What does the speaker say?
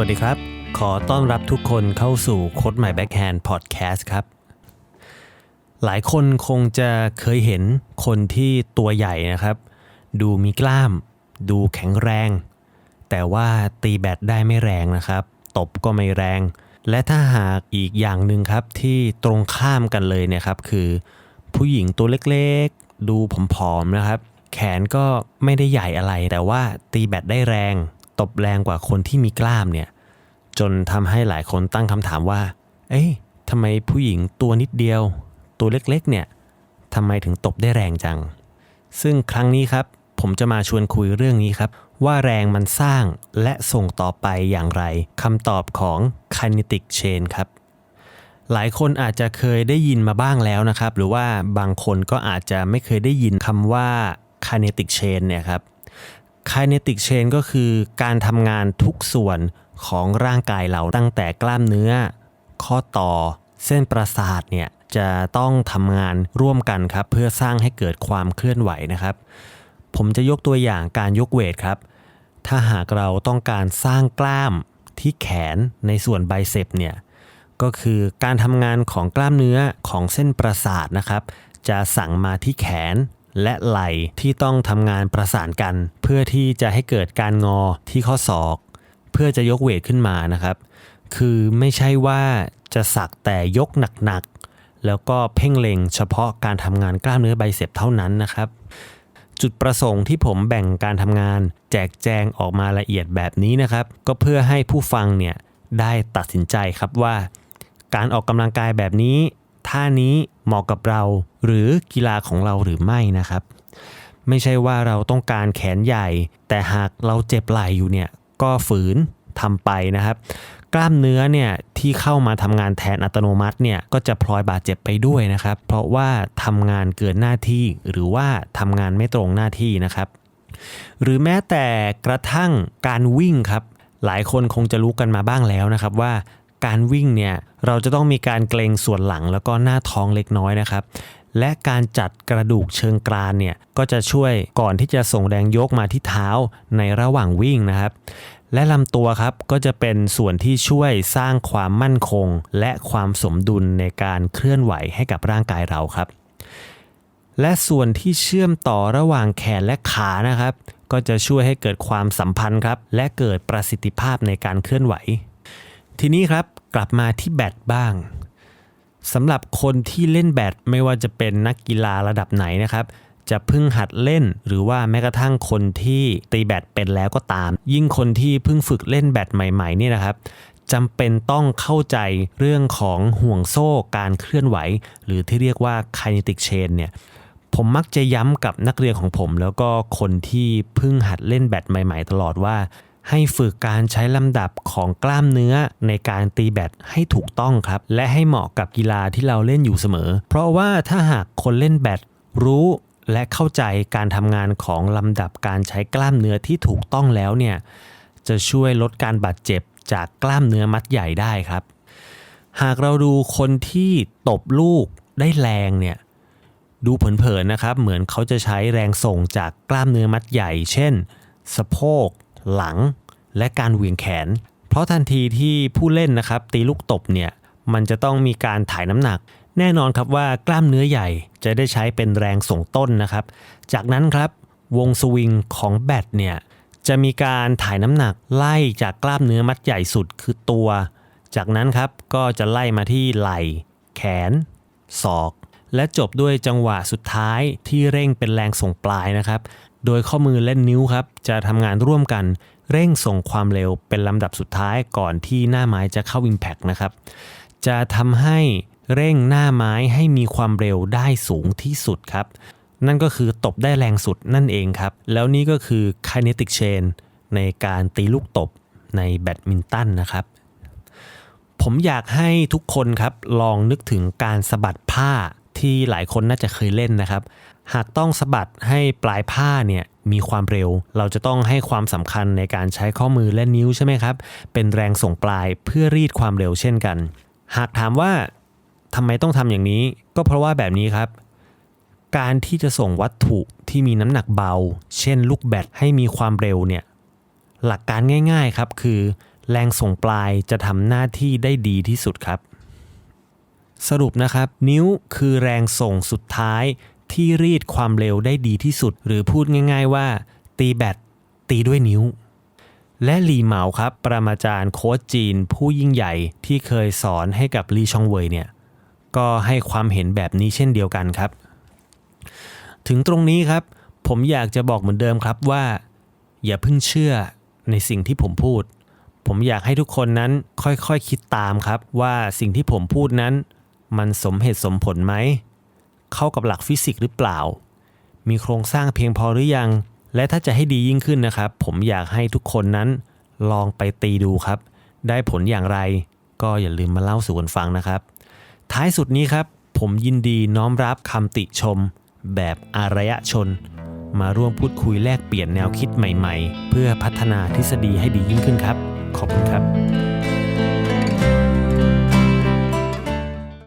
วัสดีครับ ขอต้อนรับทุกคนเข้าสู่โค้ดใหม่แบ็คแฮนด์พอดแคสต์ครับ หลายคนคงจะเคยเห็นคนที่ตัวใหญ่นะครับ ดูมีกล้าม ดูแข็งแรง แต่ว่าตีแบตได้ไม่แรงนะครับ ตบก็ไม่แรง และถ้าหากอีกอย่างหนึ่งครับที่ตรงข้ามกันเลยเนี่ยครับ คือ ผู้หญิงตัวเล็กๆ ดูผอมๆนะครับ แขนก็ไม่ได้ใหญ่อะไรแต่ว่าตีแบตได้แรง ตบแรงกว่าคนที่มีกล้ามเนี่ย จนทำให้หลายคนตั้งคำถามว่า เอ้ยทำไมผู้หญิงตัวนิดเดียว ตัวเล็กๆเนี่ยทำไมถึงตบได้แรงจัง ซึ่งครั้งนี้ครับ ผมจะมาชวนคุยเรื่องนี้ครับ ว่าแรงมันสร้างและส่งต่อไปอย่างไรคำตอบของ kinetic chain ครับ หลายคนอาจจะเคยได้ยินมาบ้างแล้วนะครับ หรือว่าบางคนก็อาจจะไม่เคยได้ยินคำว่า kinetic chain เนี่ยครับ kinetic chain ก็คือการทำงานทุกส่วนของร่างกายเราตั้งแต่กล้ามเนื้อ ข้อต่อ เส้นประสาทเนี่ยจะต้องทำงานร่วมกันครับ เพื่อสร้างให้เกิดความเคลื่อนไหวนะครับ ผมจะยกตัวอย่างการยกเวทครับ ถ้าหากเราต้องการสร้างกล้ามที่แขนในส่วนไบเซปเนี่ยก็คือการทำงานของกล้ามเนื้อของเส้นประสาทนะครับ จะสั่งมาที่แขน และไหล่ที่ต้องทำงานประสานกัน เพื่อที่จะให้เกิดการงอที่ข้อศอก เพื่อจะยกเวทขึ้นมานะครับ คือไม่ใช่ว่าจะสักแต่ยกหนักๆ แล้วก็เพ่งเล็งเฉพาะการทำงานกล้ามเนื้อไบเซปเท่านั้นนะครับ จุดประสงค์ที่ผมแบ่งการทำงาน แจกแจงออกมาละเอียดแบบนี้นะครับ ก็เพื่อให้ผู้ฟังเนี่ยได้ตัดสินใจครับว่า การออกกำลังกายแบบนี้ ท่านี้เหมาะกับเราหรือกีฬาของเราหรือไม่นะครับ ไม่ใช่ว่าเราต้องการแขนใหญ่ แต่หากเราเจ็บไหล่อยู่เนี่ยก็ฝืนทำไปนะครับ กล้ามเนื้อเนี่ยที่เข้ามาทำงานแทนอัตโนมัติเนี่ยก็จะพลอยบาดเจ็บไปด้วยนะครับ เพราะว่าทำงานเกินหน้าที่หรือว่าทำงานไม่ตรงหน้าที่นะครับ หรือแม้แต่กระทั่งการวิ่งครับหลายคนคงจะรู้กันมาบ้างแล้วนะครับว่า การวิ่งเนี่ยเราจะต้องมีการเกรงส่วนหลังแล้วก็หน้าท้องเล็กน้อยนะครับ และการจัดกระดูกเชิงกรานเนี่ยก็จะช่วยก่อนที่จะส่งแรงยกมาที่เท้าในระหว่างวิ่งนะครับ และลำตัวครับก็จะเป็นส่วนที่ช่วยสร้างความมั่นคง และความสมดุลในการเคลื่อนไหวให้กับร่างกายเราครับ และส่วนที่เชื่อมต่อระหว่างแขนและขานะครับ ก็จะช่วยให้เกิดความสัมพันธ์ครับและเกิดประสิทธิภาพในการเคลื่อนไหว ทีนี้ครับกลับมาที่แบดบ้างสำหรับคนที่เล่นแบดไม่ว่าจะเป็นนักกีฬาระดับไหนนะครับ จะเพิ่งหัดเล่น หรือว่าแม้กระทั่งคนที่ตีแบดเป็นแล้วก็ตาม ยิ่งคนที่เพิ่งฝึกเล่นแบดใหม่ๆนี่นะครับจำเป็นต้องเข้าใจเรื่องของห่วงโซ่การเคลื่อนไหว หรือที่เรียกว่า kinetic chain เนี่ยผมมักจะย้ำกับนักเรียนของผม แล้วก็คนที่เพิ่งหัดเล่นแบดใหม่ ๆ ตลอดว่า ให้ฝึกการใช้ลำดับของกล้ามเนื้อในการตีแบดให้ถูกต้องครับ และให้เหมาะกับกีฬาที่เราเล่นอยู่เสมอ เพราะว่าถ้าหากคนเล่นแบดรู้และเข้าใจการทำงานของลำดับการใช้กล้ามเนื้อที่ถูกต้องแล้วเนี่ยจะช่วยลดการบาดเจ็บจากกล้ามเนื้อมัดใหญ่ได้ครับ หากเราดูคนที่ตบลูกได้แรงเนี่ยดูเผินๆนะครับ เหมือนเขาจะใช้แรงส่งจากกล้ามเนื้อมัดใหญ่ เช่น สะโพก หลัง และการเหวี่ยงแขน เพราะทันทีที่ผู้เล่นนะครับตีลูกตบเนี่ยมันจะต้องมีการถ่ายน้ำหนัก แน่นอนครับว่ากล้ามเนื้อใหญ่จะได้ใช้เป็นแรงส่งต้นนะครับ จากนั้นครับวงสวิงของแบตเนี่ยจะมีการถ่ายน้ำหนักไล่จากกล้ามเนื้อมัดใหญ่สุดคือตัว จากนั้นครับก็จะไล่มาที่ไหล่ แขน ศอก และจบด้วยจังหวะสุดท้ายที่เร่งเป็นแรงส่งปลายนะครับ โดยข้อมือและนิ้วครับ จะทำงานร่วมกันเร่งส่งความเร็วเป็นลำดับสุดท้ายก่อนที่หน้าไม้จะเข้า Impact นะครับ จะทำให้เร่งหน้าไม้ให้มีความเร็วได้สูงที่สุดครับ นั่นก็คือตบได้แรงสุดนั่นเองครับ แล้วนี่ก็คือ kinetic chain ในการตีลูกตบในแบดมินตันนะครับ ผมอยากให้ทุกคนครับลองนึกถึงการสะบัดผ้า ที่หลายคนน่าจะเคยเล่นนะครับ หากต้องสะบัดให้ปลายผ้าเนี่ยมีความเร็ว เราจะต้องให้ความสำคัญในการใช้ข้อมือและนิ้วใช่ไหมครับ เป็นแรงส่งปลายเพื่อรีดความเร็วเช่นกัน หากถามว่าทำไมต้องทำอย่างนี้ ก็เพราะว่าแบบนี้ครับ การที่จะส่งวัตถุที่มีน้ำหนักเบา เช่นลูกแบตให้มีความเร็วเนี่ยหลักการง่าย ๆครับคือ แรงส่งปลายจะทำหน้าที่ได้ดีที่สุดครับ สรุปนะครับ นิ้วคือแรงส่งสุดท้ายที่รีดความเร็วได้ดีที่สุด หรือพูดง่าย ๆ ว่า ตีแบตตีด้วยนิ้ว และหลีเหมาครับ ปรมาจารย์โค้ชจีนผู้ยิ่งใหญ่ที่เคยสอนให้กับลีชองเวยเนี่ยก็ให้ความเห็นแบบนี้เช่นเดียวกันครับ ถึงตรงนี้ครับ ผมอยากจะบอกเหมือนเดิมครับว่า อย่าเพิ่งเชื่อในสิ่งที่ผมพูด ผมอยากให้ทุกคนนั้นค่อยๆคคิดตามครับว่าสิ่งที่ผมพูดนั้น มันสมเหตุสมผลไหม เข้ากับหลักฟิสิกส์หรือเปล่า มีโครงสร้างเพียงพอหรือยัง และถ้าจะให้ดียิ่งขึ้นนะครับ ผมอยากให้ทุกคนนั้นลองไปตีดูครับ ได้ผลอย่างไร ก็อย่าลืมมาเล่าสู่กันฟังนะครับ ท้ายสุดนี้ครับ ผมยินดีน้อมรับคำติชม แบบอารยชน มาร่วมพูดคุยแลกเปลี่ยนแนวคิดใหม่ ๆ เพื่อพัฒนาทฤษฎีให้ดียิ่งขึ้นครับ ขอบคุณครับ